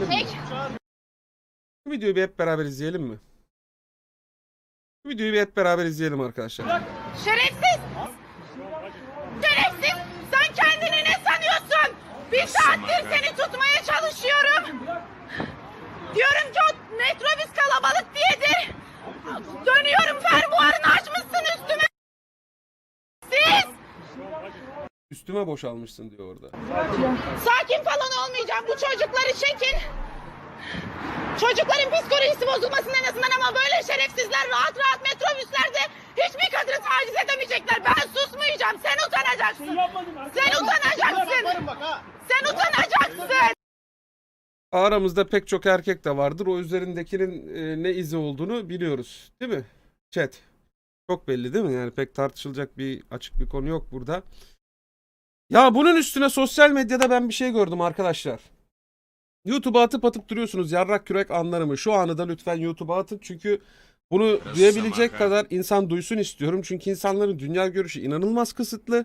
mi? Peki. Bu videoyu bir hep beraber izleyelim mi? Bu videoyu bir hep beraber izleyelim arkadaşlar. Şerefsiz! Şerefsiz! Sen kendini ne sanıyorsun? Bir saattir seni tutmaya çalışıyorum. Diyorum ki o metrobüs kalabalık diyedir. Dönüyorum fermuarını açmışsın üstüme. Siz! Üstüme boşalmışsın diyor orada. Sakin falan olmayacağım. Bu çocukları çekin. Çocukların psikolojisi bozulmasın en azından ama böyle şerefsizler rahat rahat metrobüslerde hiçbir kadını taciz edemeyecekler. Ben susmayacağım. Sen utanacaksın. Sen utanacaksın. Sen utanacaksın. Aramızda pek çok erkek de vardır. O üzerindekinin e, ne izi olduğunu biliyoruz. Değil mi? Chat. Çok belli değil mi? Yani pek tartışılacak bir açık bir konu yok burada. Ya bunun üstüne sosyal medyada ben bir şey gördüm arkadaşlar. YouTube'a atıp atıp duruyorsunuz yarrak kürek anlarımı. Şu anı da lütfen YouTube'a atın çünkü bunu duyabilecek kadar insan duysun istiyorum. Çünkü insanların dünya görüşü inanılmaz kısıtlı.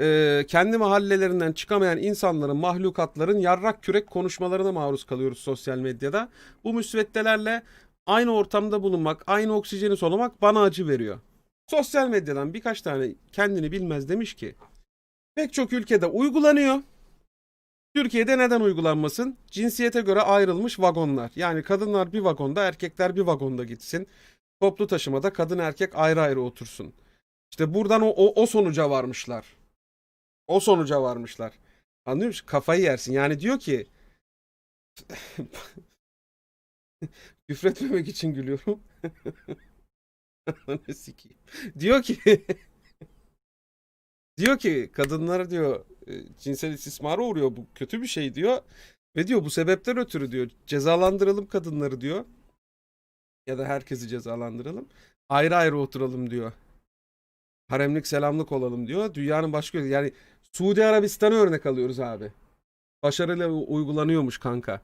Ee, kendi mahallelerinden çıkamayan insanların, mahlukatların yarrak kürek konuşmalarına maruz kalıyoruz sosyal medyada. Bu müsveddelerle aynı ortamda bulunmak, aynı oksijeni solumak bana acı veriyor. Sosyal medyadan birkaç tane kendini bilmez demiş ki pek çok ülkede uygulanıyor. Türkiye'de neden uygulanmasın? Cinsiyete göre ayrılmış vagonlar. Yani kadınlar bir vagonda, erkekler bir vagonda gitsin. Toplu taşımada kadın erkek ayrı ayrı otursun. İşte buradan o, o, o sonuca varmışlar. O sonuca varmışlar. Anlıyor musun? Kafayı yersin. Yani diyor ki küfretmemek için gülüyorum. Ananı sikeyim. Diyor ki diyor ki kadınlar diyor e, cinsel istismara uğruyor. Bu kötü bir şey diyor. Ve diyor bu sebepten ötürü diyor cezalandıralım kadınları diyor. Ya da herkesi cezalandıralım. Ayrı ayrı oturalım diyor. Haremlik selamlık olalım diyor. Dünyanın başka yani Suudi Arabistan'ı örnek alıyoruz abi. Başarıyla uygulanıyormuş kanka.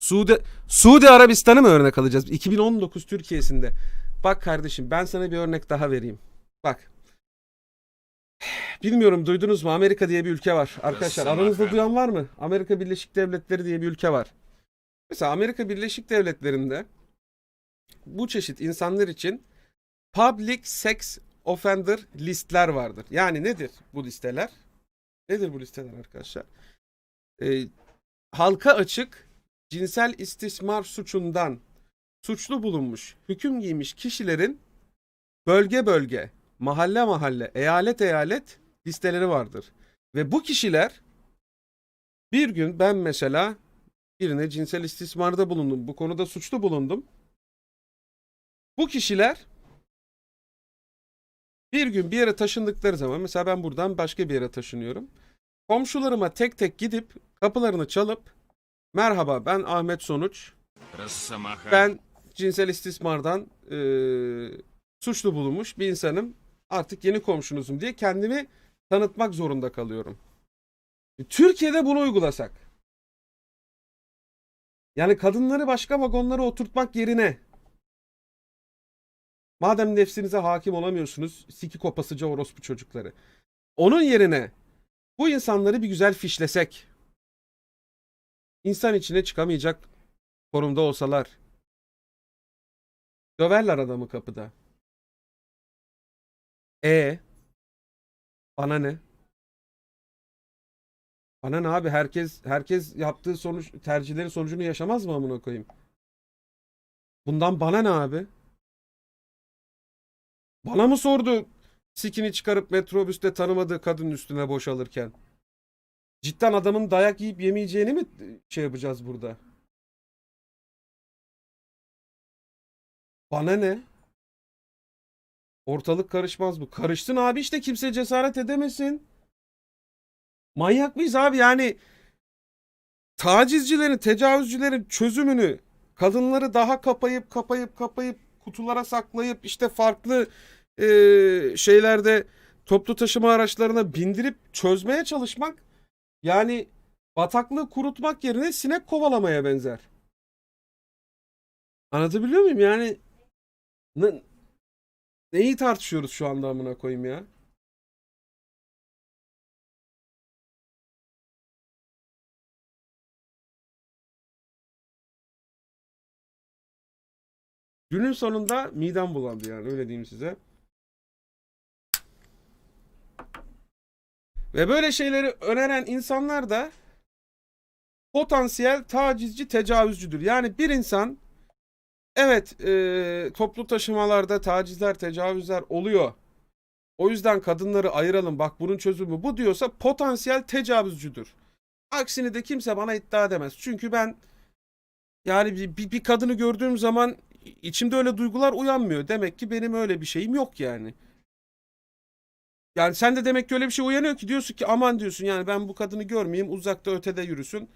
Suudi Suudi Arabistan'ı mı örnek alacağız? 2019 Türkiye'sinde. Bak kardeşim ben sana bir örnek daha vereyim. Bak. Bilmiyorum duydunuz mu? Amerika diye bir ülke var. Arkadaşlar aranızda duyan var mı? Amerika Birleşik Devletleri diye bir ülke var. Mesela Amerika Birleşik Devletleri'nde bu çeşit insanlar için public sex offender listler vardır. Yani nedir bu listeler? Nedir bu listeler arkadaşlar? Ee, halka açık cinsel istismar suçundan suçlu bulunmuş, hüküm giymiş kişilerin bölge bölge, mahalle mahalle, eyalet eyalet listeleri vardır. Ve bu kişiler bir gün ben mesela birine cinsel istismarda bulundum. Bu konuda suçlu bulundum. Bu kişiler bir gün bir yere taşındıkları zaman mesela ben buradan başka bir yere taşınıyorum. Komşularıma tek tek gidip kapılarını çalıp merhaba ben Ahmet Sonuç. Ben cinsel istismardan e, suçlu bulunmuş bir insanım. Artık yeni komşunuzum diye kendimi tanıtmak zorunda kalıyorum. Türkiye'de bunu uygulasak. Yani kadınları başka vagonlara oturtmak yerine madem nefsinize hakim olamıyorsunuz siki kopasıca orospu çocukları. Onun yerine bu insanları bir güzel fişlesek. insan içine çıkamayacak konumda olsalar. Döverler adamı kapıda. E bana ne? Bana ne abi? Herkes herkes yaptığı sonuç tercihleri sonucunu yaşamaz mı amına koyayım? Bundan bana ne abi? Bana mı sordu sikini çıkarıp metrobüste tanımadığı kadının üstüne boşalırken? Cidden adamın dayak yiyip yemeyeceğini mi şey yapacağız burada? Bana ne? Ortalık karışmaz bu. Karışsın abi işte kimse cesaret edemesin. Manyak mıyız abi yani tacizcilerin, tecavüzcülerin çözümünü kadınları daha kapayıp kapayıp kapayıp kutulara saklayıp işte farklı eee, şeylerde toplu taşıma araçlarına bindirip çözmeye çalışmak yani bataklığı kurutmak yerine sinek kovalamaya benzer. Anlatabiliyor muyum? Yani Neyi tartışıyoruz şu anda amına koyayım ya? Günün sonunda midem bulandı yani öyle diyeyim size. Ve böyle şeyleri öneren insanlar da potansiyel tacizci, tecavüzcüdür. Yani bir insan evet e, toplu taşımalarda tacizler, tecavüzler oluyor. O yüzden kadınları ayıralım bak bunun çözümü bu diyorsa potansiyel tecavüzcüdür. Aksini de kimse bana iddia edemez. Çünkü ben yani bir, bir, bir kadını gördüğüm zaman içimde öyle duygular uyanmıyor. Demek ki benim öyle bir şeyim yok yani. Yani sen de demek ki öyle bir şey uyanıyor ki diyorsun ki aman diyorsun yani ben bu kadını görmeyeyim uzakta ötede yürüsün.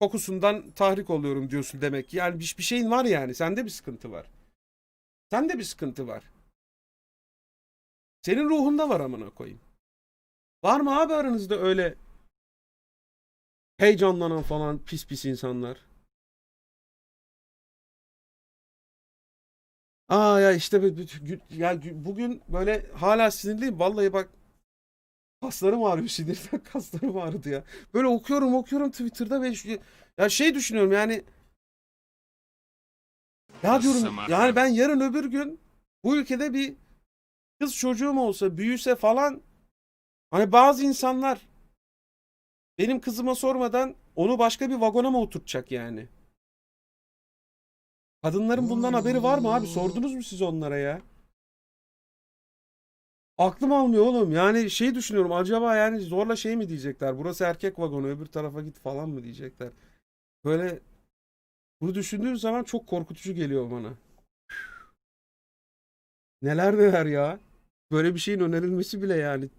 Kokusundan tahrik oluyorum diyorsun demek. Yani bir, bir şeyin var yani. Sende bir sıkıntı var. Sende bir sıkıntı var. Senin ruhunda var amına koyayım. Var mı abi aranızda öyle heyecanlanan falan pis pis insanlar? Aa ya işte ya bugün böyle hala sinirliyim. Vallahi bak kaslarım ağrıyor sinirden kaslarım ağrıdı ya. Böyle okuyorum okuyorum Twitter'da ve şu- ya şey düşünüyorum yani ya diyorum Samarkand. yani ben yarın öbür gün bu ülkede bir kız çocuğum olsa büyüse falan hani bazı insanlar benim kızıma sormadan onu başka bir vagona mı oturtacak yani? Kadınların bundan haberi var mı abi? Sordunuz mu siz onlara ya? Aklım almıyor oğlum. Yani şey düşünüyorum. Acaba yani zorla şey mi diyecekler? Burası erkek vagonu, öbür tarafa git falan mı diyecekler? Böyle bunu düşündüğüm zaman çok korkutucu geliyor bana. Neler neler ya. Böyle bir şeyin önerilmesi bile yani